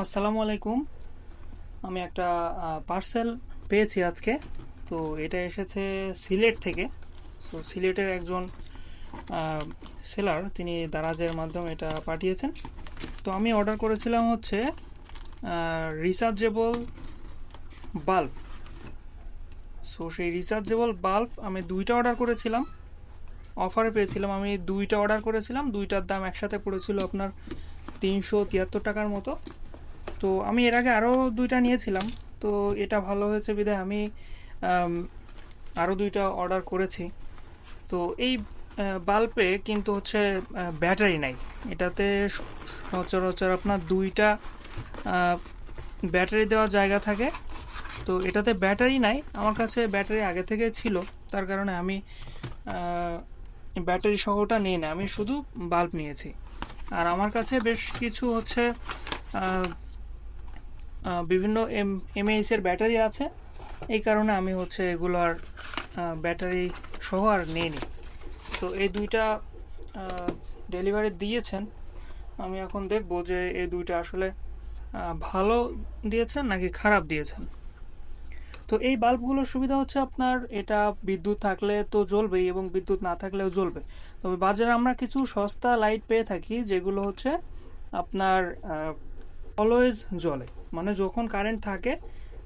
আসসালামু আলাইকুম। আমি একটা পার্সেল পেয়েছি আজকে। তো এটা এসেছে সিলেট থেকে। তো সিলেটের একজন সেলার তিনি দারাজের মাধ্যমে এটা পাঠিয়েছেন। তো আমি অর্ডার করেছিলাম হচ্ছে রিচার্জেবল বাল্ব সো সেই রিচার্জেবল বাল্ব আমি দুইটা অর্ডার করেছিলাম। অফারে পেয়েছিলাম আমি দুইটা অর্ডার করেছিলাম। দুইটার দাম একসাথে পড়েছিল আপনার তিনশো তিয়াত্তর টাকার মতো। তো আমি এর আগে আরও দুইটা নিয়েছিলাম, তো এটা ভালো হয়েছে বিধায় আমি আরও দুইটা অর্ডার করেছি। তো এই বাল্বে কিন্তু হচ্ছে ব্যাটারি নাই। এটাতে সচরাচর আপনার দুইটা ব্যাটারি দেওয়ার জায়গা থাকে। তো এটাতে ব্যাটারি নাই, আমার কাছে ব্যাটারি আগে থেকে ছিল। তার কারণে আমি ব্যাটারি সহটা নিই না। আমি শুধু বাল্ব নিয়েছি। আর আমার কাছে বেশ কিছু হচ্ছে বিভিন্ন এম এমএইচের ব্যাটারি আছে। এই কারণে আমি হচ্ছে এগুলোর ব্যাটারি সহ আর নিইনি। তো এই দুইটা ডেলিভারি দিয়েছেন। আমি এখন দেখব যে এই দুইটা আসলে ভালো দিয়েছেন নাকি খারাপ দিয়েছেন। তো এই বাল্বগুলোর সুবিধা হচ্ছে আপনার এটা বিদ্যুৎ থাকলে তো জ্বলবেই এবং বিদ্যুৎ না থাকলেও জ্বলবে। তবে বাজারে আমরা কিছু সস্তা লাইট পেয়ে থাকি যেগুলো হচ্ছে আপনার অলওয়েজ জ্বলে মানে যখন কারেন্ট থাকে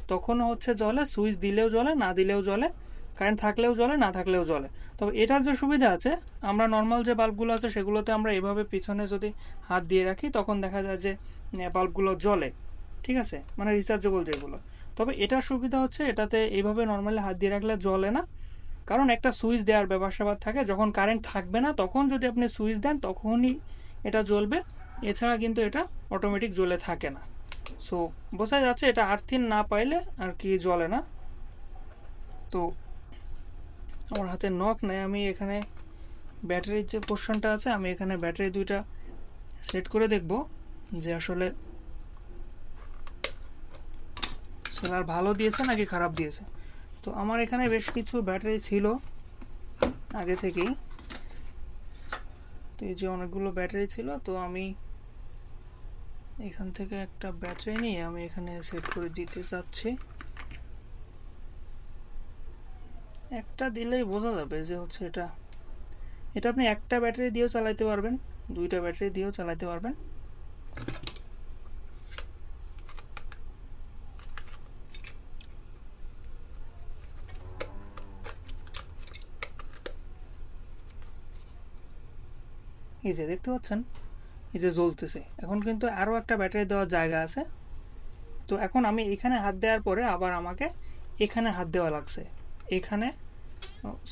তখন হচ্ছে জ্বলে সুইচ দিলেও জ্বলে না দিলেও জ্বলে কারেন্ট থাকলেও জ্বলে না থাকলেও জ্বলে তবে এটার যে সুবিধা আছে, আমরা নর্মাল যে বাল্বগুলো আছে, সেগুলোতে আমরা এভাবে পিছনে যদি হাত দিয়ে রাখি, তখন দেখা যায় যে বাল্বগুলো জ্বলে। ঠিক আছে? মানে রিচার্জেবল যেগুলো। তবে এটার সুবিধা হচ্ছে, এটাতে এইভাবে নর্মালি হাত দিয়ে রাখলে জ্বলে না। কারণ একটা সুইচ দেওয়ার স্যাপার থাকে, যখন কারেন্ট থাকবে না, তখন যদি আপনি সুইচ দেন, তখনই এটা জ্বলবে। এছাড়া কিন্তু এটা অটোমেটিক জ্বলে থাকে না। সো বোঝা যাচ্ছে এটা আর্থিন না পাইলে আর কি জ্বলে না। তো, আমার হাতে নখ নেই, আমি এখানে ব্যাটারির যে পোর্শনটা আছে, আমি এখানে ব্যাটারি দুইটা সেট করে দেখব যে আসলে সেলার ভালো দিয়েছে নাকি খারাপ দিয়েছে। তো, আমার এখানে বেশ কিছু ব্যাটারি ছিল আগে থেকেই। তো এই যে অনেকগুলো ব্যাটারি ছিল, তো আমি এখান থেকে একটা ব্যাটারি নিয়ে আমি এখানে সেট করে দিতে চাচ্ছি। একটা দিলেই বোঝা যাবে যে হচ্ছে এটা এটা আপনি একটা ব্যাটারি দিয়েও চালাইতে পারবেন, দুইটা ব্যাটারি দিয়েও চালাইতে পারবেন। এই যে দেখতে পাচ্ছেন, এই যে জ্বলতেছে। এখন কিন্তু আরও একটা ব্যাটারি দেওয়ার জায়গা আছে। তো এখন আমি এখানে হাত দেওয়ার পরে আবার আমাকে এখানে হাত দেওয়া লাগছে। এখানে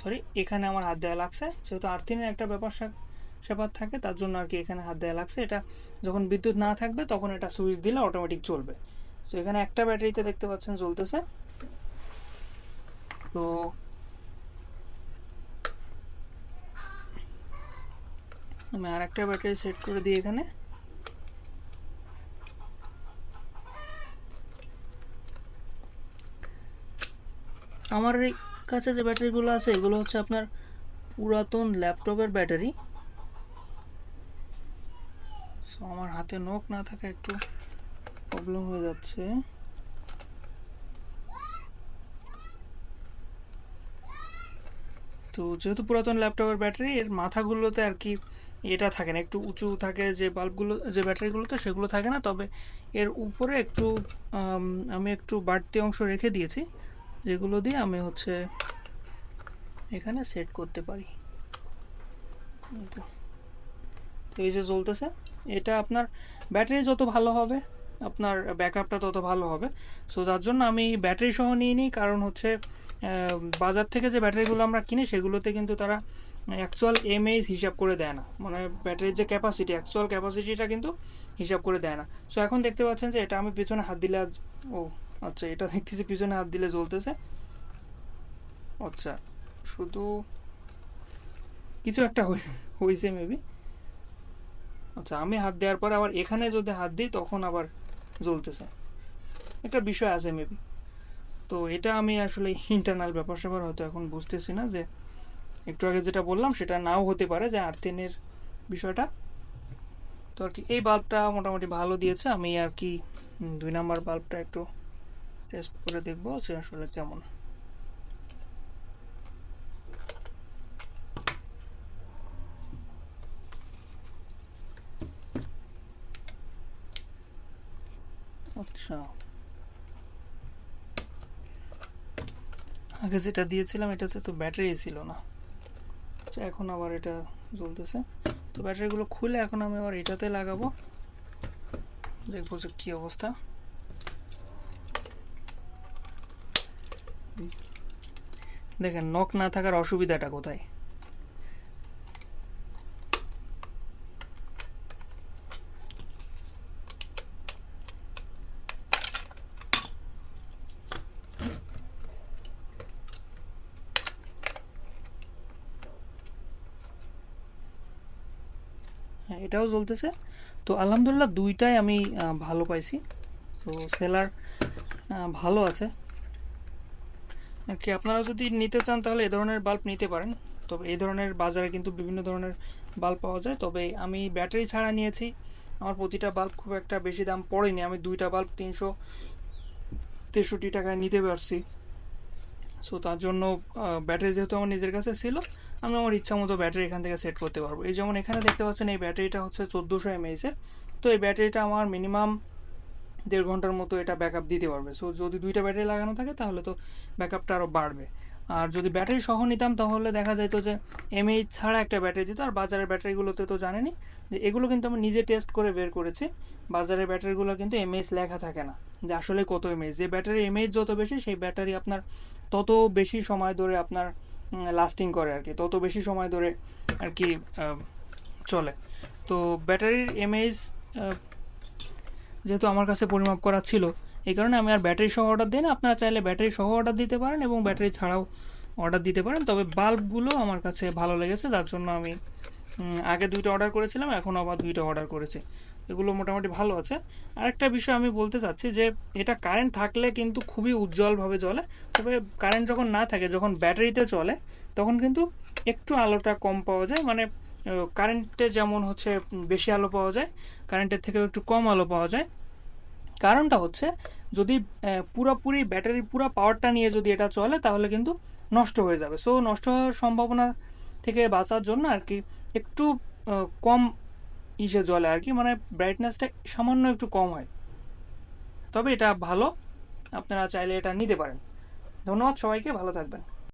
সরি এখানে আমার হাত দেওয়া লাগছে। যেহেতু আর্থিনের একটা ব্যাপার সেপার থাকে, তার জন্য আর কি এখানে হাত দেওয়া লাগছে। এটা যখন বিদ্যুৎ না থাকবে, তখন এটা সুইচ দিলে অটোমেটিক চলবে। তো এখানে একটা ব্যাটারিতে দেখতে পাচ্ছেন চলতেছে তো আমি আর একটা ব্যাটারি সেট করে দিই এখানে। আমার কাছে যে ব্যাটারিগুলো আছে, এগুলো হচ্ছে আপনার পুরাতন ল্যাপটপের ব্যাটারি সো আমার হাতে নখ না থাকা একটু প্রবলেম হয়ে যাচ্ছে। তো, যেহেতু পুরাতন ল্যাপটপের ব্যাটারি এর মাথাগুলোতে আর কি এটা থাকে না। একটু উঁচু থাকে যে বাল্বগুলো যে ব্যাটারিগুলোতে সেগুলো থাকে না। তবে এর উপরে একটু, আমি একটু বাড়তি অংশ রেখে দিয়েছি, যেগুলো দিয়ে আমি হচ্ছে এখানে সেট করতে পারি। তো। এই যে চলতেছে এটা আপনার ব্যাটারি যত ভালো হবে আপনার ব্যাকআপটা তত ভালো হবে। সো যার জন্য আমি ব্যাটারি সহ নিয়ে নিই, কারণ হচ্ছে বাজার থেকে যে ব্যাটারিগুলো আমরা কিনি, সেগুলোতে কিন্তু তারা অ্যাকচুয়াল এমএইচ হিসাব করে দেয় না। মানে ব্যাটারির যে ক্যাপাসিটি অ্যাকচুয়াল ক্যাপাসিটিটা কিন্তু হিসাব করে দেয় না। সো এখন দেখতে পাচ্ছেন যে এটা আমি পিছনে হাত দিলে ও আচ্ছা এটা দেখতেছি পিছনে হাত দিলে জ্বলতেছে। আচ্ছা শুধু কিছু একটা হয়েছে মেবি আচ্ছা আমি হাত দেওয়ার পরে আবার এখানে যদি হাত দিই, তখন আবার জ্বলতেছে। একটা বিষয় আছে মেবি তো এটা আমি আসলে ইন্টারনাল ব্যাপার স্যাপার হয়তো এখন বুঝতেছি না যে একটু আগে যেটা বললাম, সেটা নাও হতে পারে যে আর্থেনের বিষয়টা। তো আর কি, এই বাল্বটা মোটামুটি ভালো দিয়েছে। আমি আর কি দুই নাম্বার বাল্বটা একটু টেস্ট করে দেখব যে আসলে কেমন। আচ্ছা আগে যেটা দিয়েছিলাম, এটাতে তো ব্যাটারি ছিল না। আচ্ছা এখন আবার এটা জ্বলতেছে। তো ব্যাটারিগুলো খুলে এখন আমি আবার এটাতে লাগাবো। দেখব যে কী অবস্থা। দেখেন, নখ না থাকার অসুবিধাটা কোথায়? হ্যাঁ এটাও জ্বলতেছে তো আলহামদুলিল্লাহ দুইটাই আমি ভালো পাইছি। তো সেলার ভালো আছে। কি আপনারা যদি নিতে চান তাহলে এ ধরনের বাল্ব নিতে পারেন। তবে এই ধরনের বাজারে কিন্তু বিভিন্ন ধরনের বাল্ব পাওয়া যায়। তবে আমি ব্যাটারি ছাড়া নিয়েছি। আমার প্রতিটা বাল্ব খুব একটা বেশি দাম পড়েনি। আমি দুইটা বাল্ব তিনশো তেষট্টি টাকায় নিতে পারছি। সো তার জন্য ব্যাটারি যেহেতু আমার নিজের কাছে ছিল আমি আমার ইচ্ছা মতো ব্যাটারি এখান থেকে সেট করতে পারব। এই যেমন এখানে দেখতে পাচ্ছেন এই ব্যাটারিটা হচ্ছে চোদ্দোশো এমএইচের তো এই ব্যাটারিটা আমার মিনিমাম দেড় ঘণ্টার মতো এটা ব্যাকআপ দিতে পারবে। সো যদি দুইটা ব্যাটারি লাগানো থাকে, তাহলে তো ব্যাকআপটা আরও বাড়বে। আর যদি ব্যাটারি সহ নিতাম, তাহলে দেখা যেত যে এমএইচ ছাড়া একটা ব্যাটারি দিত। আর বাজারের ব্যাটারিগুলোতে তো জানেনি যে এগুলো কিন্তু আমি নিজে টেস্ট করে বের করেছি। বাজারের ব্যাটারিগুলো কিন্তু এমএইচ লেখা থাকে না। যে আসলে কত এমএইচ যে ব্যাটারি এমএইচ যত বেশি, সেই ব্যাটারি আপনার তত বেশি সময় ধরে আপনার লাস্টিং করে আর কি। তত বেশি সময় ধরে আর কি চলে। তো ব্যাটারির এমএইচ যেহেতু আমার কাছে পরিমাপ করা ছিল, এই কারণে আমি আর ব্যাটারি সহ অর্ডার দিই না। আপনারা চাইলে ব্যাটারি সহ অর্ডার দিতে পারেন এবং ব্যাটারি ছাড়াও অর্ডার দিতে পারেন। তবে বাল্বগুলো আমার কাছে ভালো লেগেছে, যার জন্য আমি আগে দুইটা অর্ডার করেছিলাম, এখন আবার দুইটা অর্ডার করেছি। এগুলো মোটামুটি ভালো আছে। আরেকটা বিষয় আমি বলতে চাচ্ছি যে, এটা কারেন্ট থাকলে কিন্তু খুবই উজ্জ্বলভাবে জ্বলে তবে কারেন্ট যখন না থাকে, যখন ব্যাটারিতে চলে, তখন কিন্তু একটু আলোটা কম পাওয়া যায়। মানে কারেন্টে যেমন হচ্ছে বেশি আলো পাওয়া যায় কারেন্টের থেকেও একটু কম আলো পাওয়া যায়। কারণটা হচ্ছে, যদি পুরোপুরি ব্যাটারির পুরো পাওয়ারটা নিয়ে যদি এটা চলে, তাহলে কিন্তু নষ্ট হয়ে যাবে। সো নষ্ট হওয়ার সম্ভাবনা থেকে বাঁচার জন্য আর কি, একটু কম ইসে জলে আর কি মানে ব্রাইটনেসটা সামান্য একটু কম হয়। তবে এটা ভালো, আপনারা চাইলে এটা নিতে পারেন। ধন্যবাদ সবাইকে, ভালো থাকবেন।